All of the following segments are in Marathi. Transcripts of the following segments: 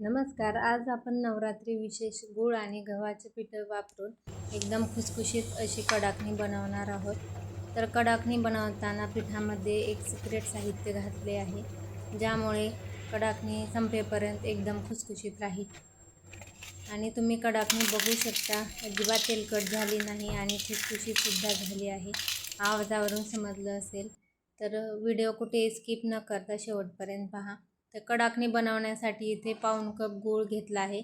नमस्कार. आज आपण नवरात्री विशेष गूळ आणि गव्हाचे पिठं वापरून एकदम खुसखुशीत अशी कडाकणी बनवणार आहोत. तर कडाकणी बनवताना पिठामध्ये एक सिक्रेट साहित्य घातले आहे ज्यामुळे कडाकणी संपेपर्यंत एकदम खुसखुशीत राहील. आणि तुम्ही कडाकणी बघू शकता अजिबात तेलकट झाली नाही आणि खुसखुशीतसुद्धा झाली आहे. आवाजावरून समजलं असेल तर व्हिडिओ कुठे स्किप न करता शेवटपर्यंत पहा. तर कडाकणी बनवण्यासाठी इथे पाऊण कप गूळ घेतला आहे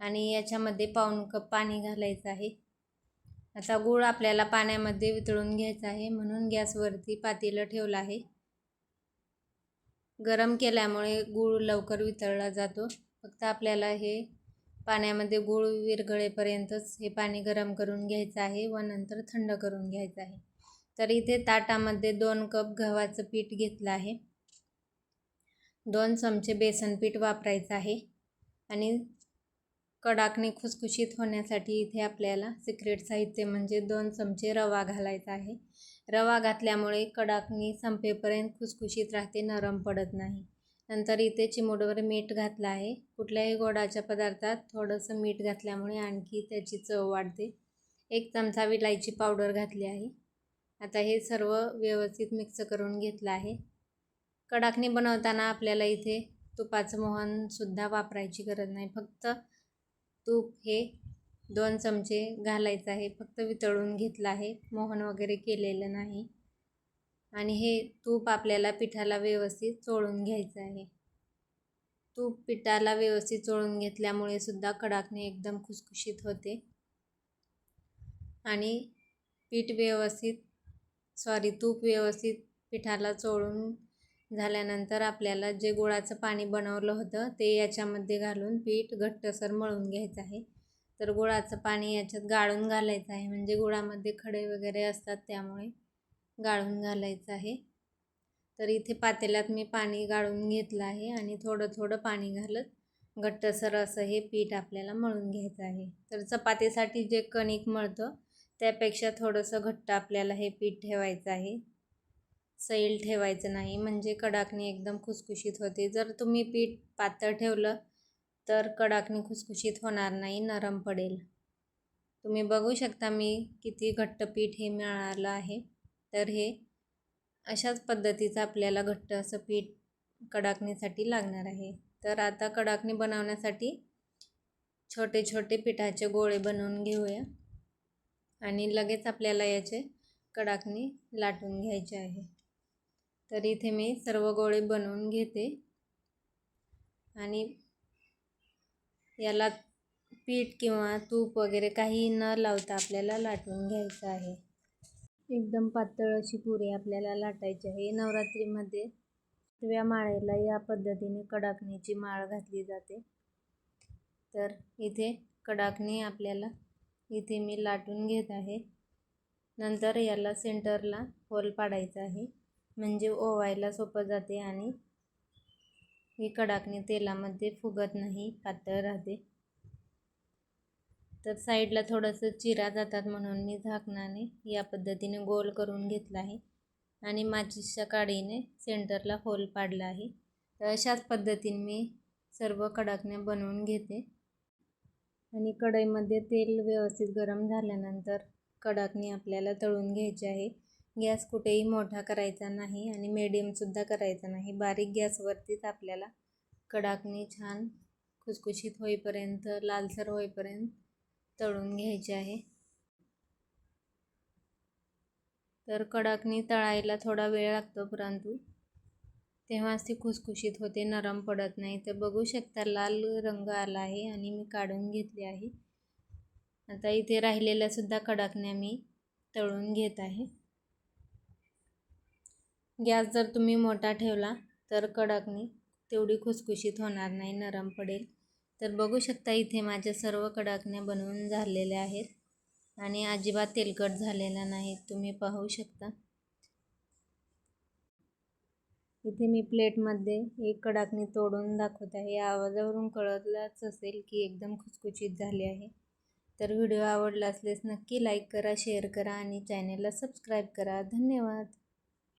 आणि याच्यामध्ये पाऊण कप पाणी घालायचं आहे. आता गूळ आपल्याला पाण्यामध्ये वितळून घ्यायचा आहे म्हणून गॅसवरती पातेलं ठेवलं आहे. गरम केल्यामुळे गूळ लवकर वितळला जातो. फक्त आपल्याला हे पाण्यामध्ये गूळ विरघळेपर्यंतच हे पाणी गरम करून घ्यायचं आहे व नंतर थंड करून घ्यायचं आहे. तर इथे ताटामध्ये दोन कप गव्हाचं पीठ घेतलं आहे. दोन चमचे बेसन पीठ वापरायचं आहे. आणि कडाकणे खुसखुशीत होण्यासाठी इथे आपल्याला सिक्रेट साहित्य म्हणजे दोन चमचे रवा घालायचा आहे. रवा घातल्यामुळे कडाकणी संपेपर्यंत खुसखुशीत राहते नरम पडत नाही. नंतर इथे चिमूटवर मीठ घातलं आहे. कुठल्याही गोडाच्या पदार्थात थोडंसं मीठ घातल्यामुळे आणखी त्याची चव वाढते. एक चमचा विलायची पावडर घातली आहे. आता हे सर्व व्यवस्थित मिक्स करून घेतलं आहे. कडाकणी बनवताना आपल्याला इथे तुपाचं मोहनसुद्धा वापरायची गरज नाही. फक्त तूप हे दोन चमचे घालायचं आहे. फक्त वितळून घेतलं आहे. मोहन वगैरे केलेलं नाही. आणि हे तूप आपल्याला पिठाला व्यवस्थित चोळून घ्यायचं आहे. तूप पिठाला व्यवस्थित चोळून घेतल्यामुळे सुद्धा कडाकणी एकदम खुसखुशीत होते. आणि पीठ व्यवस्थित सॉरी तूप व्यवस्थित पिठाला चोळून झाल्यानंतर आपल्याला जे गुळाचं पाणी बनवलं होतं ते याच्यामध्ये घालून पीठ घट्टसर मळून घ्यायचं आहे. तर गुळाचं पाणी याच्यात गाळून घालायचं आहे. म्हणजे गुळामध्ये खडे वगैरे असतात त्यामुळे गाळून घालायचं आहे. तर इथे पातेल्यात मी पाणी गाळून घेतलं आहे आणि थोडं थोडं पाणी घालत घट्टसर असं हे पीठ आपल्याला मळून घ्यायचं आहे. तर चपातीसाठी जे कणिक मळतं त्यापेक्षा थोडंसं घट्ट आपल्याला हे पीठ ठेवायचं आहे. सैल ठेवायचं नाही म्हणजे कडाकणी एकदम खुसखुशीत होते. जर तुम्ही पीठ पातळ ठेवलं तर कडाकणी खुसखुशीत होणार नाही नरम पडेल. तुम्ही बघू शकता मी किती घट्ट पीठ हे मिळालं आहे. तर हे अशाच पद्धतीचं आपल्याला घट्ट असं पीठ कडाकणीसाठी लागणार आहे. तर आता कडाकणी बनवण्यासाठी छोटे छोटे पिठाचे गोळे बनवून घेऊया. आणि लगेच आपल्याला याचे कडाकणी लाटून घ्यायचे आहे. तर इथे मी सर्व गोळे बनवून घेते. आणि याला पीठ किंवा तूप वगैरे काही न लावता आपल्याला लाटून घ्यायचं आहे. एकदम पातळ अशी पुरी आपल्याला लाटायची आहे. नवरात्रीमध्ये हिरव्या माळेला या पद्धतीने कडाकणीची माळ घातली जाते. तर इथे कडाकणी आपल्याला इथे मी लाटून घेत आहे. नंतर याला सेंटरला होल पाडायचा आहे. म्हणजे ओवायला सोपं जाते आणि ही कडाकणी तेलामध्ये फुगत नाही पातळ राहते. तर साईडला थोडंसं चिरा जातात म्हणून मी झाकणाने या पद्धतीने गोल करून घेतला आहे आणि माचीसच्या काडीने सेंटरला होल पाडला आहे. तर अशाच पद्धतीने मी सर्व कडाकण्या बनवून घेते. आणि कढईमध्ये तेल व्यवस्थित गरम झाल्यानंतर कडाकणी आपल्याला तळून घ्यायची आहे. गॅस कुठेही मोठा करायचा नाही आणि मीडियमसुद्धा करायचा नाही. बारीक गॅसवरतीच आपल्याला कडाकणी छान खुसखुशीत होईपर्यंत लालसर होईपर्यंत तळून घ्यायचे आहे. तर कडाकणी तळायला थोडा वेळ लागतो परंतु तेव्हाच ती खुसखुशीत होते नरम पडत नाही. तर बघू शकता लाल रंग आला आहे आणि मी काढून घेतले आहे. आता इथे राहिलेल्यासुद्धा कडाकण्या मी तळून घेत आहे. गॅस जर तुम्ही मोठा ठेवला तर कडाकणी तेवढी खुसखुशीत होणार नाही नरम पडेल. तर बघू शकता इथे माझ्या सर्व कडाकण्या बनवून झालेल्या आहेत आणि अजिबात तेलकट झालेला नाहीत तुम्ही पाहू शकता. इथे मी प्लेटमध्ये एक कडाकणी तोडून दाखवत आहे. या आवाजावरून कळतलाच असेल की एकदम खुसखुशीत झाली आहे. तर व्हिडिओ आवडला असल्यास नक्की लाईक करा शेअर करा आणि चॅनेलला सबस्क्राईब करा. धन्यवाद.